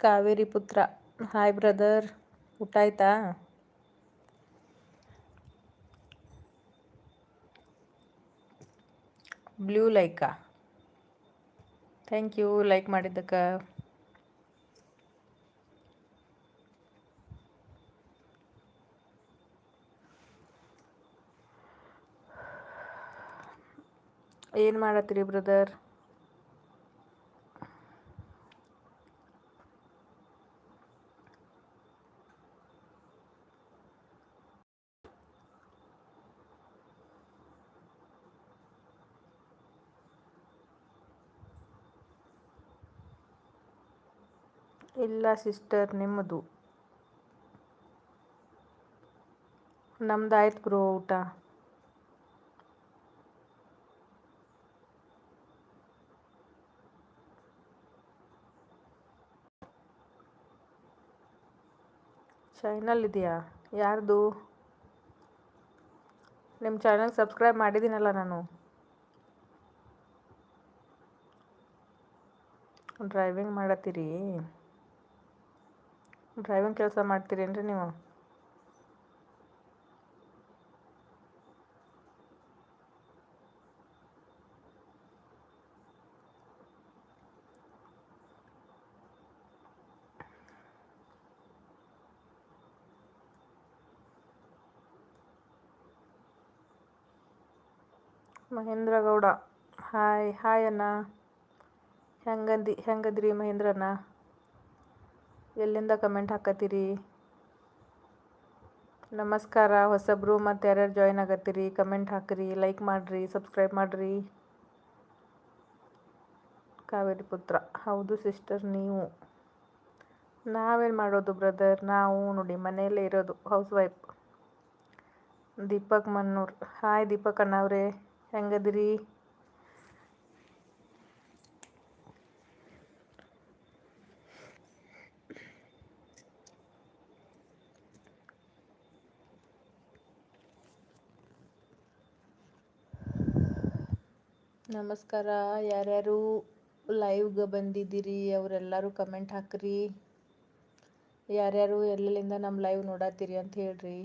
ಕಾವೇರಿ ಪುತ್ರ. Hi brother ಊಟ ಆಯ್ತಾ? ಬ್ಲೂ ಲೈಕಾ ಥ್ಯಾಂಕ್ ಯು ಲೈಕ್ ಮಾಡಿದ್ದಕ್ಕೆ. ಏನು ಮಾಡತ್ತೀರಿ ಬ್ರದರ್ ಇಲ್ಲ ಸಿಸ್ಟರ್ ನಿಮ್ಮದು? ನಮ್ದಾಯ್ತು ಬ್ರೋ ಊಟ. ಚಾನಲ್ ಇದೆಯಾ? ಯಾರ್ದು? ನಿಮ್ಮ ಚಾನಲ್ ಸಬ್ಸ್ಕ್ರೈಬ್ ಮಾಡಿದ್ದೀನಲ್ಲ ನಾನು. ಡ್ರೈವಿಂಗ್ ಮಾಡತ್ತೀರಿ? ಡ್ರೈವಿಂಗ್ ಕೆಲಸ ಮಾಡ್ತೀರೇನ್ರಿ ನೀವು? ಮಹೇಂದ್ರ ಗೌಡ. ಹಾಯ್ ಹಾಯ್ ಅಣ್ಣ. ಹೆಂಗಂದಿ ಹೆಂಗದ್ರಿ ಮಹೇಂದ್ರಣ್ಣ? ಎಲ್ಲಿಂದ ಕಮೆಂಟ್ ಹಾಕತ್ತೀರಿ? ನಮಸ್ಕಾರ, ಹೊಸಬ್ರು ಮತ್ತು ಯಾರ್ಯಾರು ಜಾಯ್ನ್ ಆಗತ್ತೀರಿ. ಕಮೆಂಟ್ ಹಾಕಿರಿ ಲೈಕ್ ಮಾಡಿರಿ ಸಬ್ಸ್ಕ್ರೈಬ್ ಮಾಡಿರಿ. ಕಾವೇರಿ ಪುತ್ರ, ಹೌದು ಸಿಸ್ಟರ್ ನೀವು. ನಾವೇನು ಮಾಡೋದು ಬ್ರದರ್ ನಾವು ನೋಡಿ, ಮನೆಯಲ್ಲೇ ಇರೋದು house wife Deepak Mannur. Hi Deepak ಅಣ್ಣವ್ರೆ, ಹೆಂಗದಿರಿ? ನಮಸ್ಕಾರ. ಯಾರ್ಯಾರು ಲೈವ್ಗೆ ಬಂದಿದ್ದೀರಿ? ಅವರೆಲ್ಲರೂ ಕಮೆಂಟ್ ಹಾಕ್ರಿ. ಯಾರ್ಯಾರು ಎಲ್ಲೆಲ್ಲಿಂದ ನಮ್ಮ ಲೈವ್ ನೋಡತ್ತೀರಿ ಅಂತ ಹೇಳ್ರಿ.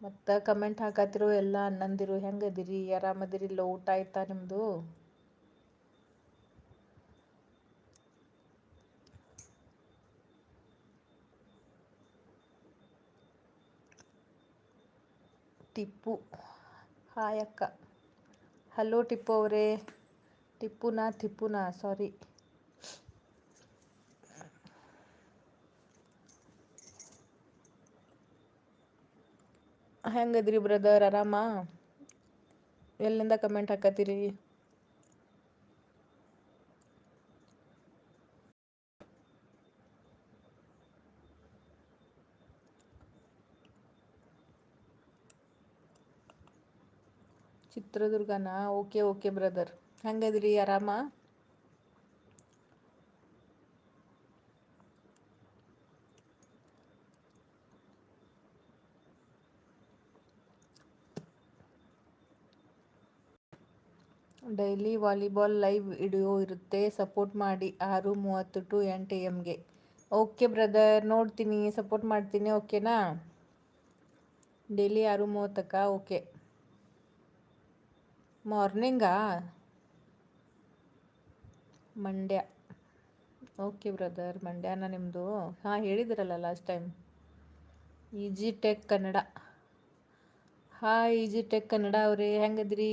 ಮತ್ತು ಕಮೆಂಟ್ ಹಾಕತ್ತಿರೋ ಎಲ್ಲ ಅನ್ನಂದಿರು ಹೆಂಗದಿರಿ? ಆರಾಮದಿರಿ? ಇಲ್ಲ ಊಟ ಆಯ್ತಾ ನಿಮ್ಮದು ಟಿಪ್ಪು. ಹಾಯ್ ಅಕ್ಕ. ಹಲೋ ಟಿಪ್ಪು ಅವರೇ. ಟಿಪ್ಪುನಾ ತಿಪ್ಪುನಾ ಸಾರಿ ಹೆಂಗದ್ರಿ ಬ್ರದರ್ ಆರಾಮ? ಎಲ್ಲಿಂದ ಕಮೆಂಟ್ ಹಾಕತ್ತೀರಿ? ಚಿತ್ರದುರ್ಗನಾ? Okay okay brother. ಹಂಗದ್ರಿ, ಆರಾಮ? ಡೈಲಿ ವಾಲಿಬಾಲ್ ಲೈವ್ ವಿಡಿಯೋ ಇರುತ್ತೆ. ಸಪೋರ್ಟ್ ಮಾಡಿ. ಆರು ಮೂವತ್ತು ಟು ಎಂಟು ಎಮ್ಗೆ ಓಕೆ ಬ್ರದರ್, ನೋಡ್ತೀನಿ. ಸಪೋರ್ಟ್ ಮಾಡ್ತೀನಿ. ಓಕೆನಾ? ಡೈಲಿ ಆರು ಮೂವತ್ತಕ್ಕ? ಓಕೆ. ಮಾರ್ನಿಂಗಾ? ಮಂಡ್ಯ. ಓಕೆ ಬ್ರದರ್, ಮಂಡ್ಯನ ನಿಮ್ಮದು ಹಾಂ, ಹೇಳಿದ್ರಲ್ಲ last time easy tech Kannada hi easy tech Kannada ಅವರೇ, ಹೆಂಗದ್ರಿ?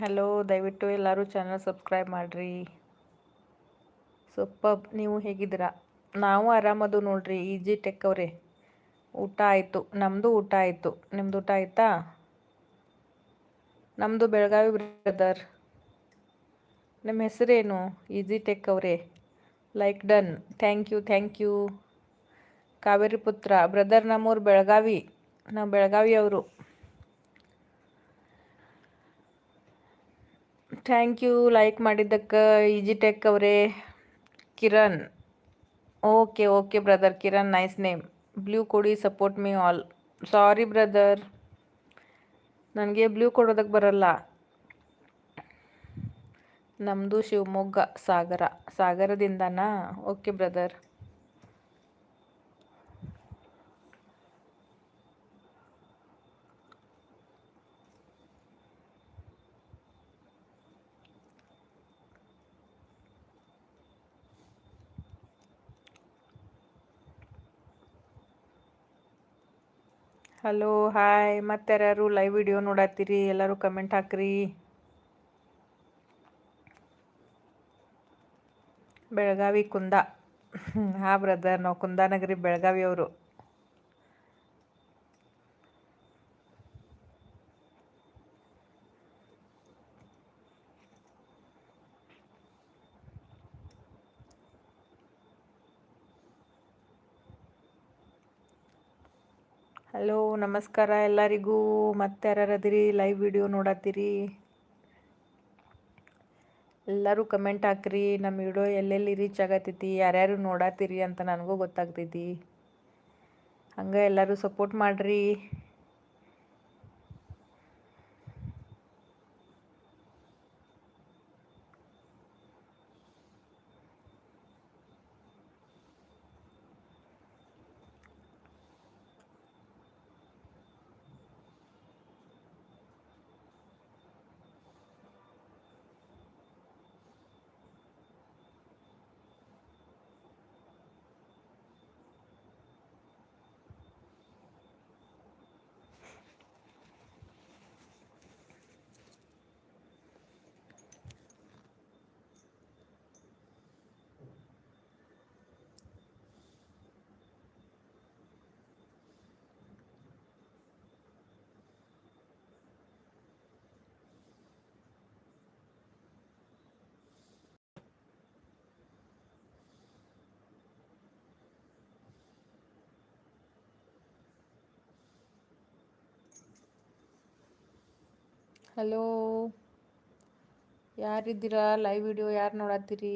ಹಲೋ ದಯವಿಟ್ಟು ಎಲ್ಲರೂ ಚಾನಲ್ ಸಬ್ಸ್ಕ್ರೈಬ್ ಮಾಡಿರಿ. ಸೊಪ್ಪ ನೀವು ಹೇಗಿದ್ದೀರಾ? ನಾವು ಆರಾಮದು ನೋಡ್ರಿ ಈಜಿ ಟೆಕ್ ಅವರೇ. ಊಟ ಆಯಿತು. ನಮ್ಮದು ಊಟ ಆಯಿತು. ನಿಮ್ಮದು ಊಟ ಆಯಿತಾ? ನಮ್ಮದು ಬೆಳಗಾವಿ ಬ್ರದರ್ ನಿಮ್ಮ ಹೆಸರೇನು? ಈಜಿ ಟೆಕ್ ಅವರೇ. Like done thank you thank you Kaveri Putra brother ನಮ್ಮೂರು ಬೆಳಗಾವಿ. ನಾವು ಬೆಳಗಾವಿ ಥ್ಯಾಂಕ್ ಯು. ಲೈಕ್ ಮಾಡಿದ್ದಕ್ಕೆ ಇಜಿ ಟೆಕ್ ಅವರೇ. Kiran. Okay okay brother. Kiran, nice name. Blue ಕೊಡಿ, support me all. Sorry brother. ನನಗೆ ಬ್ಲೂ ಕೊಡೋದಕ್ಕೆ ಬರಲ್ಲ. ನಮ್ಮದು Shivamogga Sagara. ಸಾಗರದಿಂದನಾ? Okay brother. Hello hi ಮತ್ತೆ ಯಾರ್ಯಾರು ಲೈವ್ ವಿಡಿಯೋ ನೋಡತ್ತೀರಿ? ಎಲ್ಲರೂ ಕಮೆಂಟ್ ಹಾಕ್ರಿ. ಬೆಳಗಾವಿ ಕುಂದ. ಹಾಂ ಬ್ರದರ್ ನಾವು ಕುಂದಾನಗರಿ ಬೆಳಗಾವಿಯವರು. ಹಲೋ, ನಮಸ್ಕಾರ ಎಲ್ಲರಿಗೂ. ಮತ್ತೆ ಯಾರ್ಯಾರದಿರಿ? ಲೈವ್ ವಿಡಿಯೋ ನೋಡತ್ತೀರಿ ಎಲ್ಲರೂ ಕಮೆಂಟ್ ಹಾಕ್ರಿ. ನಮ್ಮ ವಿಡಿಯೋ ಎಲ್ಲೆಲ್ಲಿ ರೀಚ್ ಆಗತ್ತೈತಿ ಯಾರ್ಯಾರು ನೋಡತ್ತೀರಿ ಅಂತ ನನಗೂ ಗೊತ್ತಾಗ್ತೈತಿ. ಹಂಗೆ ಎಲ್ಲರೂ ಸಪೋರ್ಟ್ ಮಾಡಿರಿ. ಹಲೋ. ಯಾರಿದ್ದೀರಾ? ಲೈವ್ ವಿಡಿಯೋ ಯಾರು ನೋಡತ್ತೀರಿ?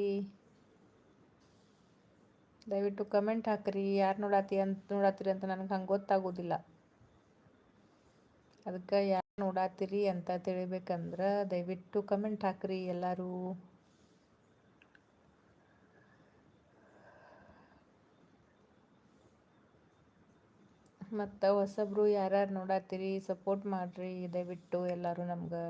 ದಯವಿಟ್ಟು ಕಮೆಂಟ್ ಹಾಕ್ರಿ. ಯಾರು ನೋಡತ್ತಿ ಅಂತ ನೋಡತ್ತೀರಿ ಅಂತ ನನಗೆ ಹಂಗೆ ಗೊತ್ತಾಗೋದಿಲ್ಲ. ಅದಕ್ಕೆ ಯಾರು ನೋಡತ್ತೀರಿ ಅಂತ ತಿಳಿಬೇಕಂದ್ರೆ ದಯವಿಟ್ಟು ಕಮೆಂಟ್ ಹಾಕ್ರಿ ಎಲ್ಲರೂ. ಮತ್ತು ಹೊಸಬ್ರು ಯಾರ್ಯಾರು ನೋಡತ್ತೀರಿ ಸಪೋರ್ಟ್ ಮಾಡಿರಿ ದಯವಿಟ್ಟು ಎಲ್ಲರೂ ನಮ್ಗೆ.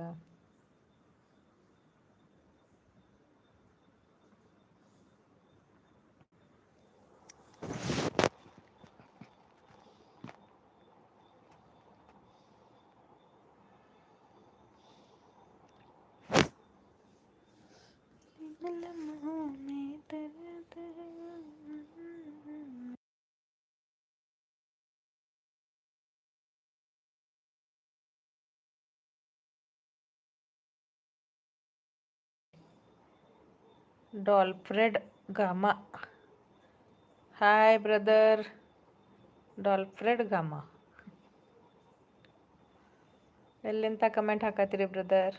ಡಾಲ್ಫ್ರೆಡ್ ಗಾಮ. Hi brother Dolfred Gama. ಎಲ್ಲಿಂತ comment ಹಾಕತ್ತೀರಿ ಬ್ರದರ್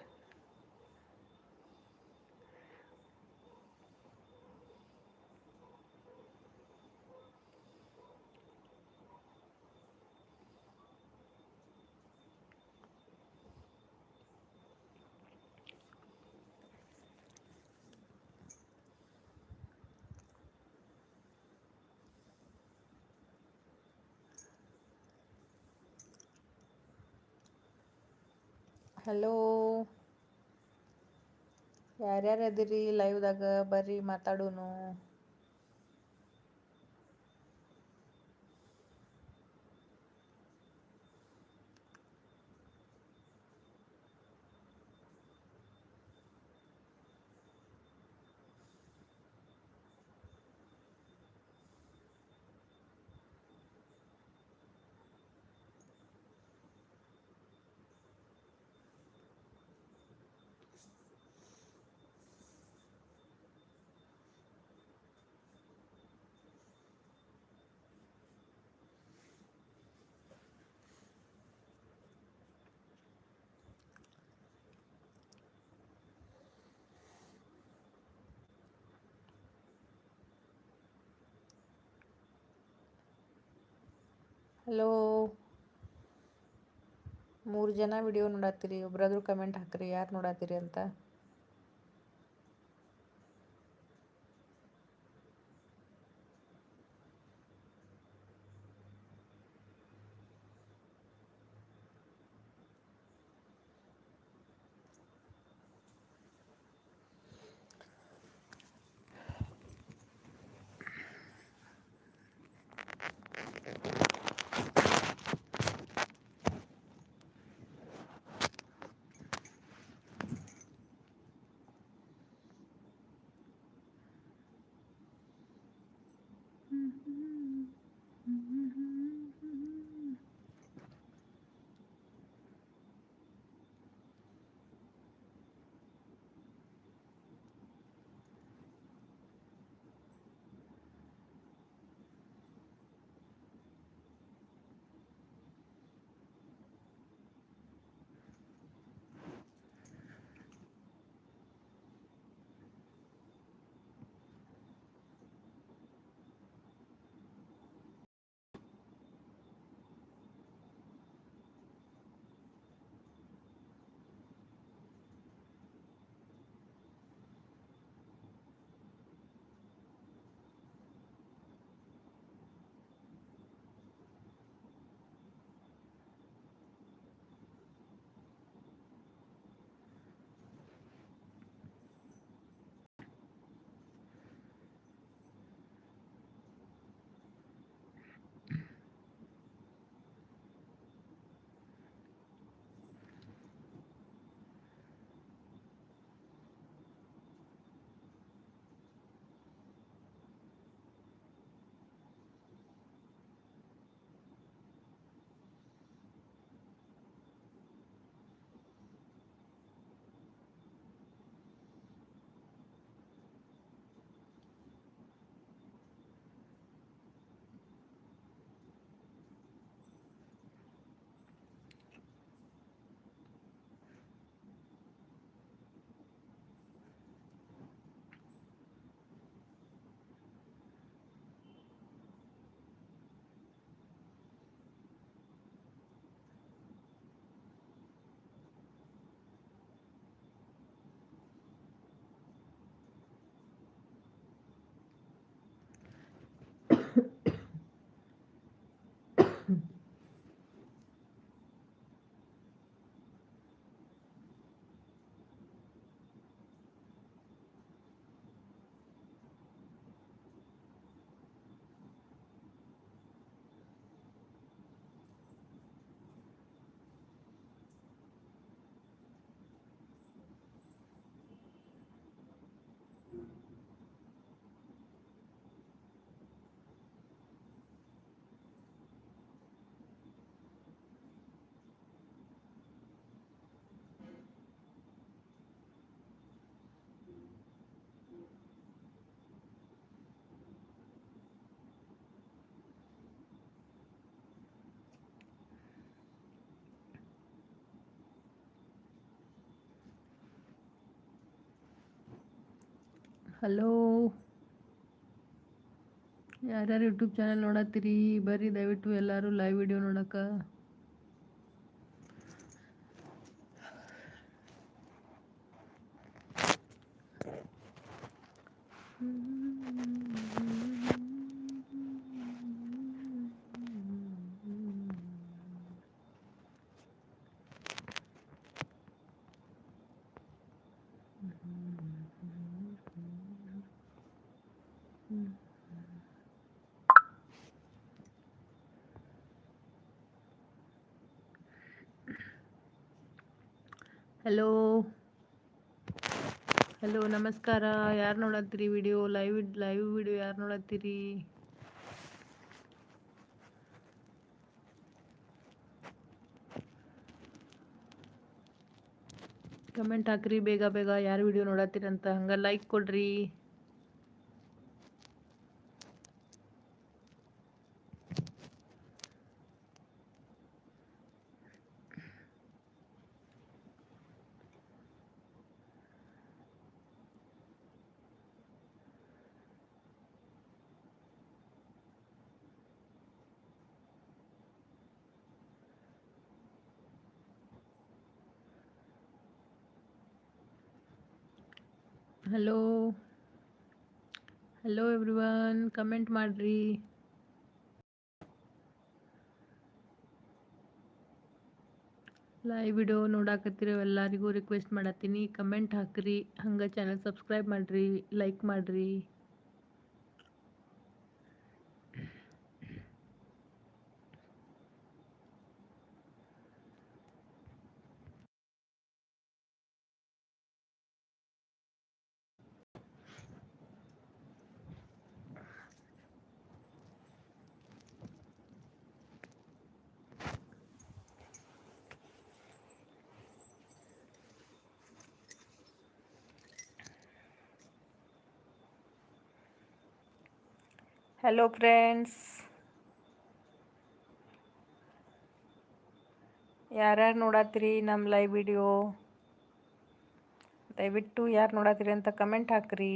ಹಲೋ ಯಾರ್ಯಾರು ಅದಿರಿ ಲೈವ್ದಾಗ ಬರ್ರಿ ಮಾತಾಡೋನು. ಹಲೋ. ಮೂರು ಜನ ವಿಡಿಯೋ ನೋಡತ್ತೀರಿ ಒಬ್ರಾದ್ರೂ ಕಮೆಂಟ್ ಹಾಕ್ರಿ ಯಾರು ನೋಡತ್ತೀರಿ ಅಂತ. Mm-hmm. ಹಲೋ ಯಾರ್ಯಾರು ಯೂಟ್ಯೂಬ್ ಚಾನಲ್ ನೋಡತ್ತೀರಿ? ಬರ್ರಿ ದಯವಿಟ್ಟು ಎಲ್ಲರೂ ಲೈವ್ ವಿಡಿಯೋ ನೋಡಕ್ಕೆ. ಹಲೋ. ಹಲೋ, ನಮಸ್ಕಾರ. ಯಾರು ನೋಡತ್ತೀರಿ ವಿಡಿಯೋ? ಲೈವ್ ಲೈವ್ ವಿಡಿಯೋ ಯಾರು ನೋಡತ್ತೀರಿ? ಕಮೆಂಟ್ ಹಾಕ್ರಿ, ಬೇಗ ಬೇಗ ಯಾರು ವಿಡಿಯೋ ನೋಡತ್ತೀರಂತ ಹಂಗೆ ಲೈಕ್ ಕೊಡ್ರಿ. ಹಲೋ ಹಲೋ ಎವ್ರಿವನ್ ಕಮೆಂಟ್ ಮಾಡಿರಿ. ಲೈವ್ ವಿಡಿಯೋ ನೋಡಾಕತ್ತಿರೋ ಎಲ್ಲರಿಗೂ ರಿಕ್ವೆಸ್ಟ್ ಮಾಡತ್ತೀನಿ. ಕಮೆಂಟ್ ಹಾಕ್ರಿ. ಹಂಗೆ ಚಾನಲ್ ಸಬ್ಸ್ಕ್ರೈಬ್ ಮಾಡಿರಿ ಲೈಕ್ ಮಾಡಿರಿ. ಹಲೋ ಫ್ರೆಂಡ್ಸ್ ಯಾರ್ಯಾರು ನೋಡತ್ತೀರಿ ನಮ್ಮ ಲೈವ್ ವಿಡಿಯೋ ದಯವಿಟ್ಟು ಯಾರು ನೋಡತ್ತೀರಿ ಅಂತ ಕಮೆಂಟ್ ಹಾಕ್ರಿ.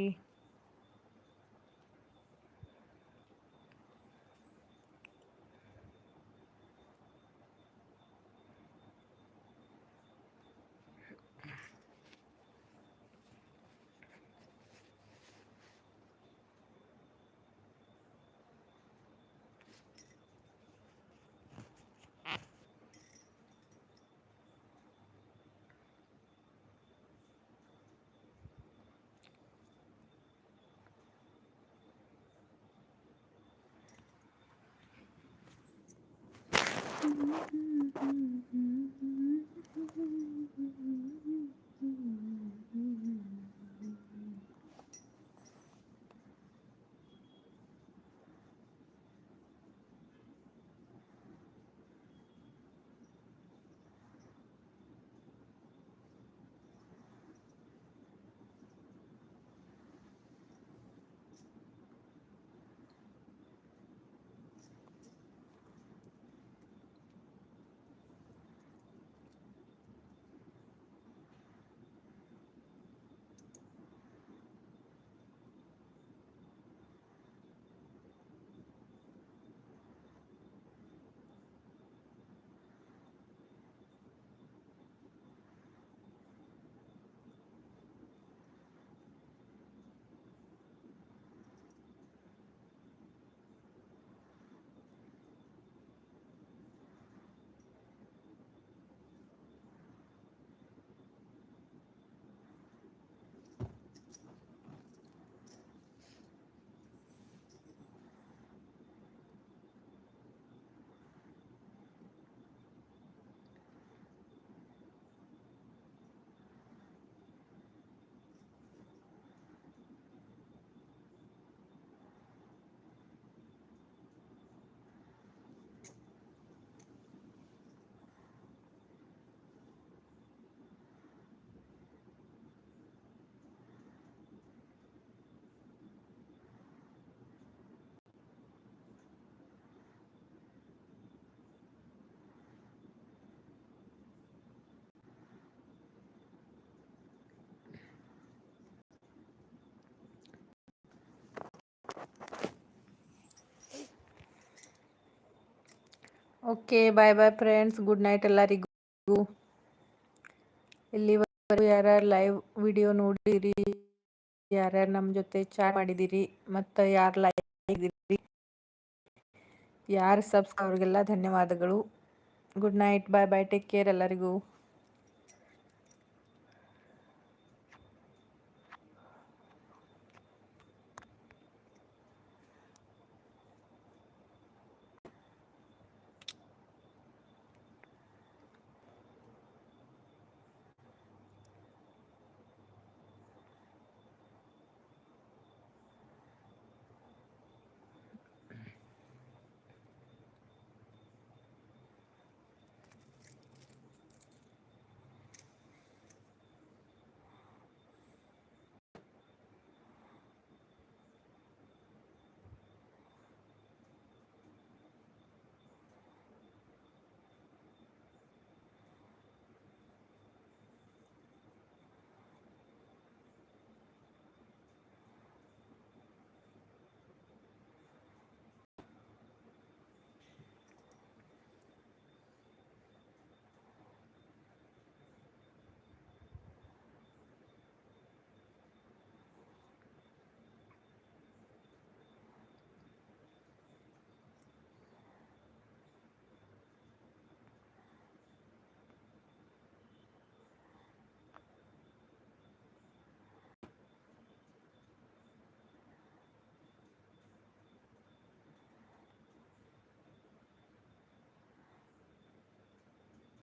mm-hmm. mm-hmm. Okay bye bye friends good night ಎಲ್ಲರಿಗೂ. ಇಲ್ಲಿವರೆಗೂ ಯಾರ್ಯಾರು ಲೈವ್ ವಿಡಿಯೋ ನೋಡಿರಿ ಯಾರ್ಯಾರು ನಮ್ಮ ಜೊತೆ ಚಾಟ್ ಮಾಡಿದ್ದೀರಿ ಮತ್ತು ಯಾರು ಲೈವ್ ಯಾರು ಸಬ್ಸ್ಕ್ರೈಬ್ ಅವ್ರಿಗೆಲ್ಲ ಧನ್ಯವಾದಗಳು. Good night bye bye take care ಎಲ್ಲರಿಗೂ.